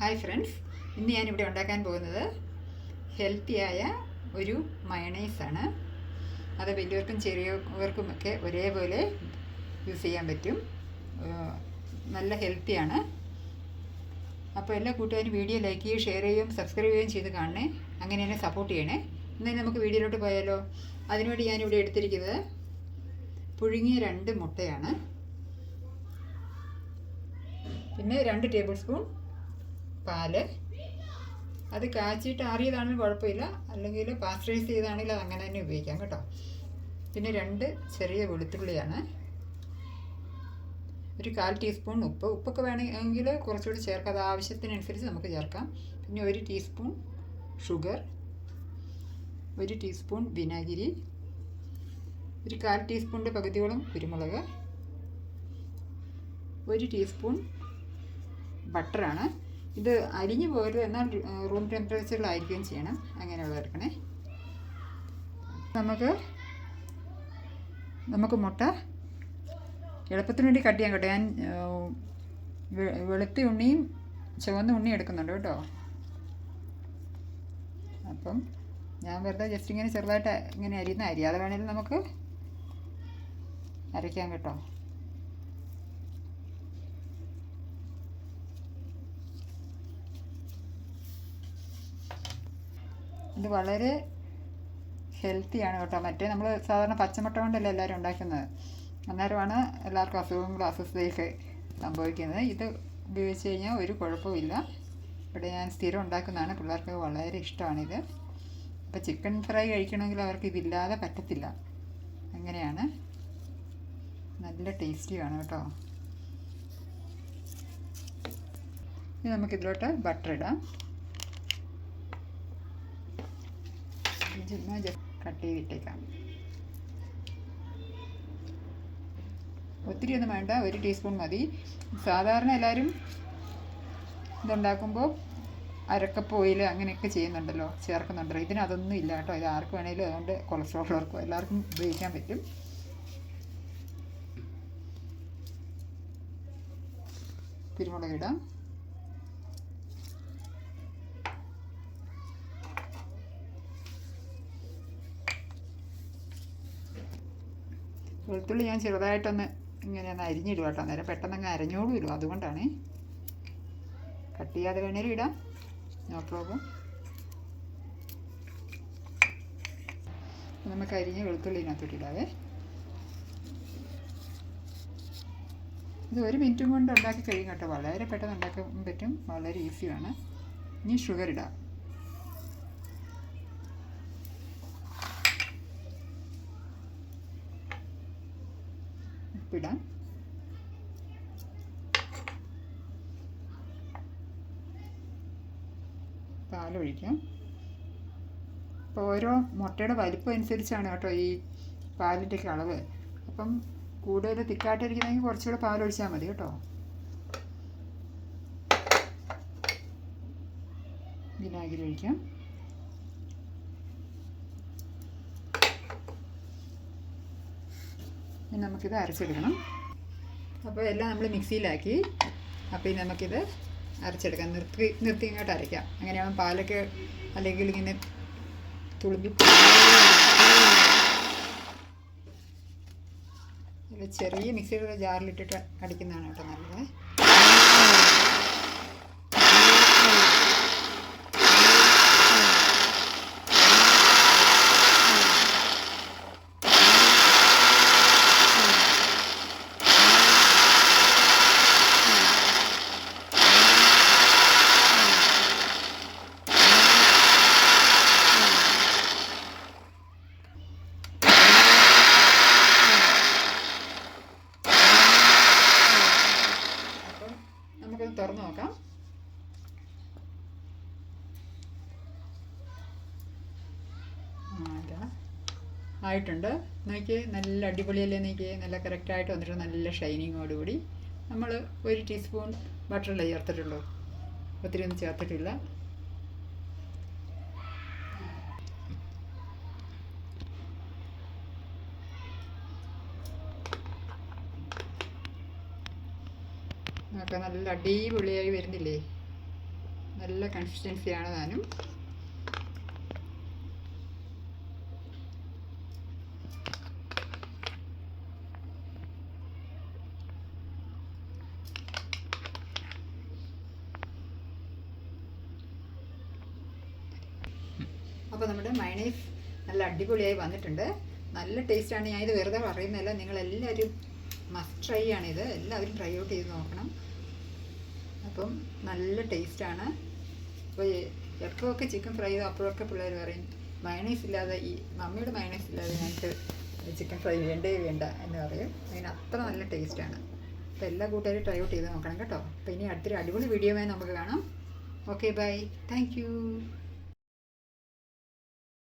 Hi friends ഇന്ന് ഞാനിവിടെ ഉണ്ടാക്കാൻ പോകുന്നത് ഹെൽത്തിയായ ഒരു മയണൈസാണ് അത് വലിയവർക്കും ചെറിയവർക്കും ഒക്കെ ഒരേപോലെ യൂസ് ചെയ്യാൻ പറ്റും. നല്ല ഹെൽത്തിയാണ് അപ്പോൾ എല്ലാ കൂട്ടുകാരും വീഡിയോ ലൈക്ക് ചെയ്യുകയും ഷെയർ ചെയ്യുകയും സബ്സ്ക്രൈബ് ചെയ്യുകയും ചെയ്ത് കാണണേ. അങ്ങനെ തന്നെ സപ്പോർട്ട് ചെയ്യണേ. എന്നാൽ നമുക്ക് വീഡിയോയിലോട്ട് പോയാലോ? അതിനുവേണ്ടി ഞാനിവിടെ എടുത്തിരിക്കുന്നത് പുഴുങ്ങിയ രണ്ട് മുട്ടയാണ്. പിന്നെ രണ്ട് ടേബിൾ സ്പൂൺ പാൽ. അത് കാച്ചിട്ട് ആറിയതാണെങ്കിൽ കുഴപ്പമില്ല. അല്ലെങ്കിൽ പാസ്റ്ററൈസ് ചെയ്താണെങ്കിൽ അത് അങ്ങനെ തന്നെ ഉപയോഗിക്കാം കേട്ടോ. പിന്നെ രണ്ട് ചെറിയ വെളുത്തുള്ളിയാണ്. ഒരു കാൽ ടീസ്പൂൺ ഉപ്പ്. ഉപ്പൊക്കെ വേണമെങ്കിൽ കുറച്ചുകൂടി ചേർക്കാം. അത് ആവശ്യത്തിനനുസരിച്ച് നമുക്ക് ചേർക്കാം. പിന്നെ ഒരു ടീസ്പൂൺ ഷുഗർ. ഒരു ടീസ്പൂൺ വിനാഗിരി. ഒരു കാൽ ടീസ്പൂണിന്റെ പകുതിയോളം കുരുമുളക്. ഒരു ടീസ്പൂൺ ബട്ടറാണ്. ഇത് അരിഞ്ഞു പോകരുത് എന്നാൽ റൂം ടെമ്പറേച്ചറിലായിരിക്കുകയും ചെയ്യണം. അങ്ങനെ എടുക്കണേ നമുക്ക് നമുക്ക് മുട്ട എളുപ്പത്തിന് വേണ്ടി കട്ട് ചെയ്യാൻ കേട്ടോ. ഞാൻ വെളുത്ത ഉണ്ണിയും ചുവന്ന ഉണ്ണിയും എടുക്കുന്നുണ്ട് കേട്ടോ. അപ്പം ഞാൻ വെറുതെ ജസ്റ്റ് ഇങ്ങനെ ചെറുതായിട്ട് ഇങ്ങനെ അരിയുന്ന അരി. അത് വേണമെങ്കിൽ നമുക്ക് അരയ്ക്കാം കേട്ടോ. ഇത് വളരെ ഹെൽത്തിയാണ് കേട്ടോ. മറ്റേ നമ്മൾ സാധാരണ പച്ചമുട്ട കൊണ്ടല്ലേ എല്ലാവരും ഉണ്ടാക്കുന്നത്? അന്നേരമാണ് എല്ലാവർക്കും അസുഖങ്ങളും അസ്വസ്ഥയൊക്കെ സംഭവിക്കുന്നത്. ഇത് ഉപയോഗിച്ച് കഴിഞ്ഞാൽ ഒരു കുഴപ്പമില്ല ഇവിടെ ഞാൻ സ്ഥിരം ഉണ്ടാക്കുന്നതാണ്. പിള്ളേർക്ക് വളരെ ഇഷ്ടമാണിത് അപ്പോൾ ചിക്കൻ ഫ്രൈ കഴിക്കണമെങ്കിൽ അവർക്ക് ഇതില്ലാതെ പറ്റത്തില്ല. അങ്ങനെയാണ്. നല്ല ടേസ്റ്റിയാണ് കേട്ടോ. ഇനി നമുക്കിതിലോട്ട് ബട്ടർ ഇടാം. ചുമ്മാ കട്ട് ചെയ്തിട്ടേക്കാം. ഒത്തിരി ഒന്നും വേണ്ട ഒരു ടീസ്പൂൺ മതി. സാധാരണ എല്ലാവരും ഇതുണ്ടാക്കുമ്പോൾ അരക്കപ്പ് ഓയിൽ അങ്ങനെയൊക്കെ ചെയ്യുന്നുണ്ടല്ലോ ചേർക്കുന്നുണ്ടല്ലോ. ഇതിന് അതൊന്നും ഇല്ല കേട്ടോ. ഇത് ആർക്ക് വേണേലും അതുകൊണ്ട് കൊളസ്ട്രോൾ ഉള്ളവർക്കും എല്ലാവർക്കും ഉപയോഗിക്കാൻ പറ്റും. കുരുമുളക് ഇടാം. വെളുത്തുള്ളി ഞാൻ ചെറുതായിട്ടൊന്ന് ഇങ്ങനെ ഒന്ന് അരിഞ്ഞിടും കേട്ടോ. അന്നേരം പെട്ടെന്ന് അങ്ങ് അരഞ്ഞോളുമല്ലോ അതുകൊണ്ടാണ്. കട്ട് ചെയ്യാതെ വേണേലും ഇടാം. നോ പ്രോബ്ലം നമുക്ക് അരിഞ്ഞ് വെളുത്തുള്ളിനകത്തോട്ട് ഇടാവേ. ഇത് ഒരു മിനിറ്റും കൊണ്ട് ഉണ്ടാക്കി കഴിയും കേട്ടോ. വളരെ പെട്ടെന്ന് ഉണ്ടാക്കാൻ പറ്റും. വളരെ ഈസിയാണ് ഇനി ഷുഗർ ഇടാം. ഉപ്പിടാം. പാലൊഴിക്കാം. അപ്പോൾ ഓരോ മുട്ടയുടെ വലിപ്പം അനുസരിച്ചാണ് കേട്ടോ ഈ പാലിന്റെയൊക്കെ അളവ് അപ്പം കൂടുതൽ തിക്കായിട്ടിരിക്കണമെങ്കിൽ കുറച്ചുകൂടെ പാലൊഴിച്ചാൽ മതി കേട്ടോ. വിനാഗിരി ഒഴിക്കാം. ഇനി നമുക്കിത് അരച്ചെടുക്കണം. അപ്പോൾ എല്ലാം നമ്മൾ മിക്സിയിലാക്കി. അപ്പോൾ ഇനി നമുക്കിത് അരച്ചെടുക്കാം. നിർത്തി നിർത്തി ഇങ്ങോട്ട് അരയ്ക്കാം. അങ്ങനെയാകുമ്പോൾ പാലൊക്കെ അല്ലെങ്കിൽ ഇങ്ങനെ തുളുമ്പി ചെറിയ മിക്സിയുടെ ജാറിലിട്ടിട്ട് അടിക്കുന്നതാണ് കേട്ടോ നല്ലത് അപ്പം നമുക്കൊന്ന് തുറന്ന് നോക്കാം ആ ഇതാ ആയിട്ടുണ്ട്. നോക്കി നല്ല അടിപൊളിയല്ലേ നോക്കിയേ? നല്ല കറക്റ്റായിട്ട് വന്നിട്ട് നല്ല ഷൈനിങ്ങോടുകൂടി നമ്മൾ ഒരു ടീസ്പൂൺ ബട്ടറല്ലേ ചേർത്തിട്ടുള്ളൂ? ഒത്തിരി ഒന്നും ചേർത്തിട്ടില്ല. നോക്കാം നല്ല അടിപൊളിയായി വരുന്നില്ലേ? നല്ല കൺസിസ്റ്റൻസിയാണ് താനും അപ്പോൾ നമ്മുടെ മയണൈസ് നല്ല അടിപൊളിയായി വന്നിട്ടുണ്ട്. നല്ല ടേസ്റ്റാണ് ഞാൻ ഇത് വെറുതെ പറയുന്നില്ല നിങ്ങളെല്ലാവരും മസ്റ്റ് ട്രൈ ആണിത്. എല്ലാവരും ട്രൈ ഔട്ട് ചെയ്ത് നോക്കണം. അപ്പം നല്ല ടേസ്റ്റാണ് അപ്പോൾ എപ്പോഴൊക്കെ ചിക്കൻ ഫ്രൈ ചെയ്തോ അപ്പോഴൊക്കെ പിള്ളേർ പറയും മയണൈസ് ഇല്ലാതെ ഈ മമ്മിയുടെ മയണൈസ് ഇല്ലാതെ ഞങ്ങൾക്ക് ചിക്കൻ ഫ്രൈ വേണ്ടേ വേണ്ട എന്ന് പറയും. അതിന് അത്ര നല്ല ടേസ്റ്റാണ് അപ്പോൾ എല്ലാ കൂട്ടുകാരും ട്രൈ ഔട്ട് ചെയ്ത് നോക്കണം കേട്ടോ. അപ്പോൾ ഇനി അടുത്തൊരു അടിപൊളി വീഡിയോയുമായി നമുക്ക് കാണാം. Okay bye thank